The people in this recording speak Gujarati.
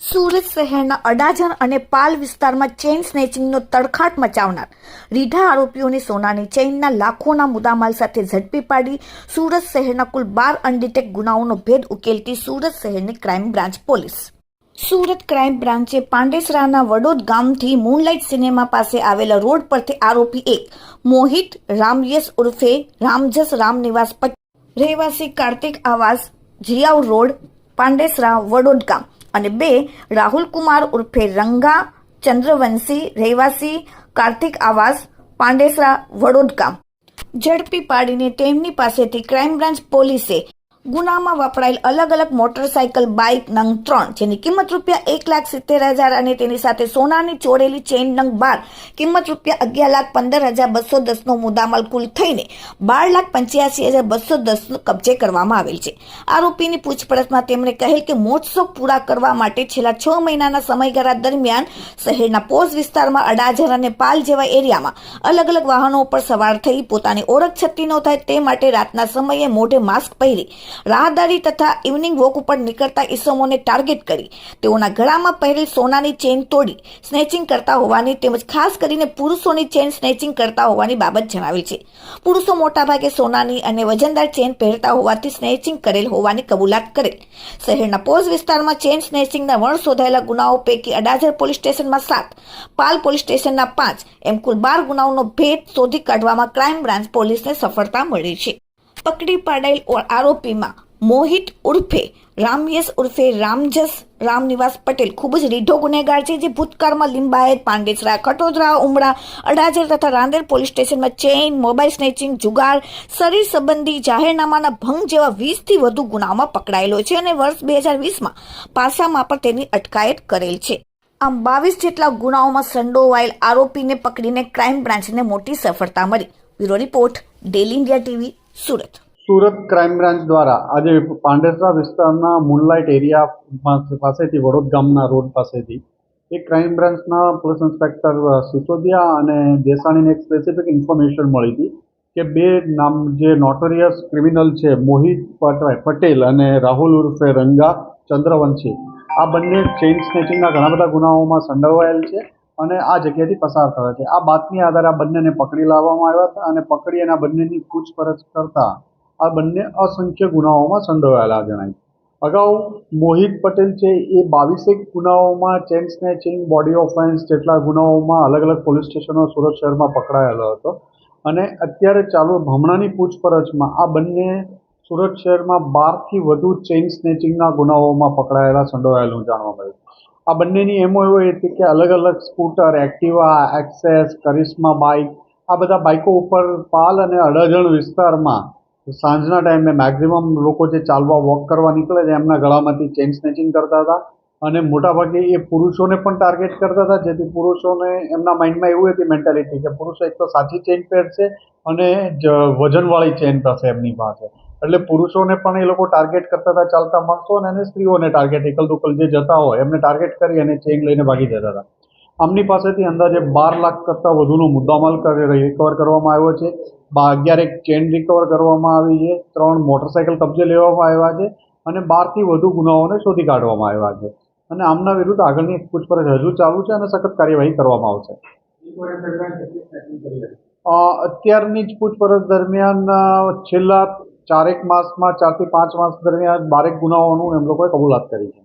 સુરત શહેરના અડાજણ અને પાલ વિસ્તારમાં ચેઇન સ્નેચિંગનો તડખાટ મચાવનાર રીઢા આરોપીઓને સોનાની ચેઇનના લાખોના મુદ્દામાલ સાથે ઝડપી પાડી સુરત શહેરના કુલ બાર અનડિટેક ગુનાઓનો ભેદ ઉકેલતી સુરત શહેરની crime branch police. Surat crime બ્રાન્ચે પાંડેસરાના વડોદ ગામથી મૂનલાઇટ સિનેમા પાસે આવેલા રોડ પરથી આરોપી એક, મોહિત રામયસ ઉર્ફે રામજસ રામનિવાસ રહેવાસી કાર્તિક આવાસ જીયાવ રોડ, પાંડેસરા વડોદકા અને બે રાહુલ કુમાર ઉર્ફે રંગા, ચંદ્રવંશી, રહેવાસી, કાર્તિક આવાસ, પાંડેસરા વડોદકા ઝડપી પાડીને તેમની પાસેથી ક્રાઇમ બ્રાન્ચ પોલીસે ગુનામાં વપરાયેલ અલગ અલગ મોટરસાયકલ બાઇક નંગ ત્રણ, જેની કિંમત રૂપિયા એક લાખ સિત્તેર હજાર અને તેની સાથે સોનાની ચોરેલી ચેઇન નંગ બાર. કિંમત રૂપિયા અગિયાર લાખ પંદર હજાર બસો દસનો મુદ્દામાલ કુલ થઈને બાર લાખ પંચ્યાસી હજાર બસો દસનો કબજે કરવામાં આવેલ છે. આરોપીની પૂછપરછમાં તેમણે કહેલ કે મોજશોખ પૂરા કરવા માટે છેલ્લા છ મહિનાના સમયગાળા દરમિયાન શહેરના પોઝ વિસ્તારમાં અડાજર અને પાલ જેવા એરિયામાં અલગ અલગ વાહનો પર સવાર થઈ પોતાની ઓળખ છતી ન થાય તે માટે રાતના સમયે મોઢે માસ્ક પહેરી રાહદારી તથા ઇવનિંગ વોક ઉપર નીકળતા ઈસમોને ટાર્ગેટ કરી. તેઓના ગળામાં પહેરેલ સોનાની ચેન તોડી સ્નેચિંગ કરતા હોવાની તેમજ ખાસ કરીને પુરુષોની ચેન સ્નેચિંગ કરતા હોવાની બાબત જણાવી છે. પુરુષો મોટાભાગે સોનાની અને વજનદાર ચેન પહેરતા હોવાથી સ્નેચિંગ કરેલ હોવાની કબૂલાત કરેલ. શહેરના પોઝ વિસ્તારમાં ચેન સ્નેચિંગના વણ શોધાયેલા ગુનાઓ પૈકી અડાજર પોલીસ સ્ટેશનમાં સાત, પાલ પોલીસ સ્ટેશનના પાંચ, એમ કુલ બાર ગુનાઓનો ભેદ શોધી કાઢવામાં ક્રાઇમ બ્રાન્ચ પોલીસને સફળતા મળી છે. પકડી પાડાયેલ આરોપીમાં મોહિત ઉર્ફે રામયસ ઉર્ફે રામજસ રામનિવાસ પટેલ ખૂબ જ રીઢો ગુનેગાર છે, જે ભૂતકાળમાં લિંબાયત, પાંડેસરા ખટોદરા ઉમરા અડાજર તથા રાંદેર પોલીસ સ્ટેશનમાં ચેઇન, મોબાઈલ સ્નેચિંગ, જુગાર, શરીર સંબંધી જાહેરનામાના ભંગ જેવા વીસથી વધુ ગુનાઓમાં પકડાયેલો છે અને વર્ષ બે હજાર વીસમાં પાસામાં પણ તેની અટકાયત કરેલ છે. આમ બાવીસ જેટલા ગુનાઓમાં સંડોવાયેલ આરોપીને પકડીને ક્રાઇમ બ્રાન્ચને મોટી સફળતા મળી. Bureau report, daily India TV Surat. Surat crime branch દ્વારા આજે પાંડેસરા વિસ્તારના મૂનલાઇટ એરિયા પાસે- પાસેથી, વડોદ ગામના રોડ પાસેથી એક ક્રાઇમ બ્રાન્ચના પોલીસ ઇન્સ્પેક્ટર સિસોદિયા અને દેસાણીને એક સ્પેસિફિક ઇન્ફોર્મેશન મળી હતી કે બે નામ, જે નોટોરિયસ ક્રિમિનલ છે, મોહિત પટરાય પટેલ અને રાહુલ ઉર્ફે રંગા ચંદ્રવંશી, આ બંને ચેઇન સ્નેચિંગના ઘણા બધા ગુનાઓમાં સંડોવાયેલ છે. અને આ જગ્યાએથી પસાર થયા છે. આ બાતમી આધારે આ બંનેને પકડી લાવવામાં આવ્યા હતા અને પકડી એના બંનેની પૂછપરછ કરતા આ બંને અસંખ્ય ગુનાઓમાં સંડોવાયેલા જણાય અગાઉ મોહિત પટેલ છે, એ બાવીસેક ગુનાઓમાં ચેન સ્નેચિંગ, બોડી ઓફેન્સ જેટલા ગુનાઓમાં અલગ અલગ પોલીસ સ્ટેશનો સુરત શહેરમાં પકડાયેલો હતો. અને અત્યારે ચાલુ હમણાંની પૂછપરછમાં આ બંને સુરત શહેરમાં બારથી વધુ ચેઇન સ્નેચિંગના ગુનાઓમાં પકડાયેલા, સંડોવાયેલું જાણવા મળ્યું આ બંનેની એમો એવો હતી કે અલગ અલગ scooter, Activa, Access, Karizma bike, આ બધા બાઇકો ઉપર પાલ અને અડાજણ વિસ્તારમાં સાંજના ટાઈમે મેક્ઝિમમ લોકો જે ચાલવા વોક કરવા નીકળે છે, એમના ગળામાંથી ચેઇન સ્નેચિંગ કરતા હતા અને મોટાભાગે એ પુરુષોને પણ ટાર્ગેટ કરતા હતા, જેથી પુરુષોને એમના માઇન્ડમાં એવું હતી મેન્ટાલિટી કે પુરુષો એક તો સાચી ચેઇન પહેરશે અને જ વજનવાળી ચેઇન થશે એમની પાસે. એટલે પુરુષોને પણ એ લોકો ટાર્ગેટ કરતા હતા, ચાલતા માણસો અને સ્ત્રીઓને ટાર્ગેટ એકલ દુકલ જે જતા હોય એમને ટાર્ગેટ કરી અને ચેઇન લઈને ભાગી જતા હતા. આમની પાસેથી અંદાજે બાર લાખ કરતાં વધુનો મુદ્દામાલ રિકવર કરવામાં આવ્યો છે. અગિયાર એક ચેન રિકવર કરવામાં આવી છે. ત્રણ મોટરસાઇકલ કબજે લેવામાં આવ્યા છે અને બારથી વધુ ગુનાઓને શોધી કાઢવામાં આવ્યા છે. અને આમના વિરુદ્ધ આગળની પૂછપરછ હજુ ચાલુ છે અને સખત કાર્યવાહી કરવામાં આવશે. અત્યારની જ પૂછપરછ દરમિયાન છેલ્લા ચારેક માસમાં ચારથી પાંચ માસ દરમિયાન બારેક ગુનાઓનું એમ લોકોએ કબૂલાત કરી છે.